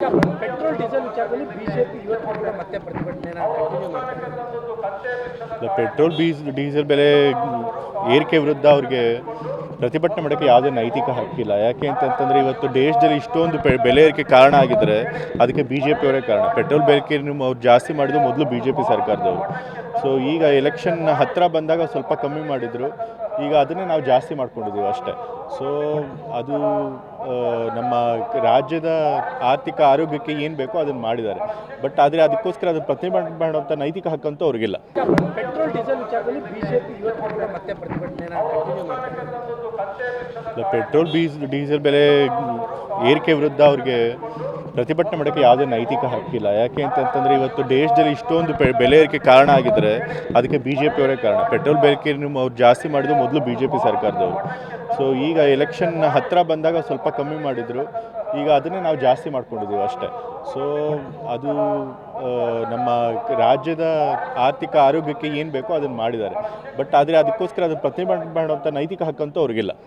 Petrol, diesel ವಿಚಾರದಲ್ಲಿ BJP ಮತ್ತೆ ಪ್ರತಿಭಟನೆ ಪೆಟ್ರೋಲ್ ಬೀಸ್ ಡೀಸೆಲ್ ಬೆಲೆ ಏರಿಕೆ ವಿರುದ್ಧ ಅವ್ರಿಗೆ ಪ್ರತಿಭಟನೆ ಮಾಡೋಕ್ಕೆ ಯಾವುದೇ ನೈತಿಕ ಹಕ್ಕಿಲ್ಲ. ಯಾಕೆ ಅಂತಂತಂದರೆ ಇವತ್ತು ದೇಶದಲ್ಲಿ ಇಷ್ಟೊಂದು ಬೆಲೆ ಏರಿಕೆ ಕಾರಣ ಆಗಿದ್ದರೆ ಅದಕ್ಕೆ ಬಿ ಜೆ ಪಿಯವರೇ ಕಾರಣ. ಪೆಟ್ರೋಲ್ ಬೆಲೆ ಅವ್ರು ಜಾಸ್ತಿ ಮಾಡಿದ್ರು ಮೊದಲು ಬಿ ಜೆ ಪಿ ಸರ್ಕಾರದವರು. ಸೊ ಈಗ ಎಲೆಕ್ಷನ್ ಹತ್ತಿರ ಬಂದಾಗ ಸ್ವಲ್ಪ ಕಮ್ಮಿ ಮಾಡಿದರು. ಈಗ ಅದನ್ನೇ ನಾವು ಜಾಸ್ತಿ ಮಾಡ್ಕೊಂಡಿದ್ದೀವಿ ಅಷ್ಟೇ. ಸೊ ಅದು ನಮ್ಮ ರಾಜ್ಯದ ಆರ್ಥಿಕ ಆರೋಗ್ಯಕ್ಕೆ ಏನು ಬೇಕೋ ಅದನ್ನು ಮಾಡಿದ್ದಾರೆ. ಬಟ್ ಆದರೆ ಅದಕ್ಕೋಸ್ಕರ ಅದನ್ನು ಪ್ರತಿಭಟನೆ ಮಾಡುವಂಥ ನೈತಿಕ ಹಕ್ಕಂತೂ ಅವ್ರಿಗಿಲ್ಲ. ಪೆಟ್ರೋಲ್ ಡೀಸೆಲ್ ವಿಚಾರದಲ್ಲಿ ಬಿಜೆಪಿ ಪೆಟ್ರೋಲ್ ಬೀಸ್ ಡೀಸೆಲ್ ಬೆಲೆ ಏರಿಕೆ ವಿರುದ್ಧ ಅವ್ರಿಗೆ ಪ್ರತಿಭಟನೆ ಮಾಡೋಕ್ಕೆ ಯಾವುದೇ ನೈತಿಕ ಹಕ್ಕಿಲ್ಲ. ಯಾಕೆ ಅಂತಂತಂದರೆ ಇವತ್ತು ದೇಶದಲ್ಲಿ ಇಷ್ಟೊಂದು ಪೆ, ಬೆಲೆ ಏರಿಕೆ ಕಾರಣ ಆಗಿದ್ದರೆ ಅದಕ್ಕೆ ಬಿ ಜೆ ಪಿಯವರೇ ಕಾರಣ. ಪೆಟ್ರೋಲ್ ಬೆಲೆ ಅವ್ರು ಜಾಸ್ತಿ ಮಾಡಿದ್ರು ಮೊದಲು ಬಿ ಜೆ ಪಿ ಸರ್ಕಾರದವರು. ಸೊ ಈಗ ಎಲೆಕ್ಷನ್ ಹತ್ತಿರ ಬಂದಾಗ ಸ್ವಲ್ಪ ಕಮ್ಮಿ ಮಾಡಿದರು. ಈಗ ಅದನ್ನೇ ನಾವು ಜಾಸ್ತಿ ಮಾಡ್ಕೊಂಡಿದ್ದೀವಿ ಅಷ್ಟೇ. ಸೊ ಅದು ನಮ್ಮ ರಾಜ್ಯದ ಆರ್ಥಿಕ ಆರೋಗ್ಯಕ್ಕೆ ಏನು ಬೇಕೋ ಅದನ್ನು ಮಾಡಿದ್ದಾರೆ. ಬಟ್ ಆದರೆ ಅದಕ್ಕೋಸ್ಕರ ಅದನ್ನು ಪ್ರತಿಭಟನೆ ಮಾಡುವಂಥ ನೈತಿಕ ಹಕ್ಕಂತೂ ಅವ್ರಿಗಿಲ್ಲ.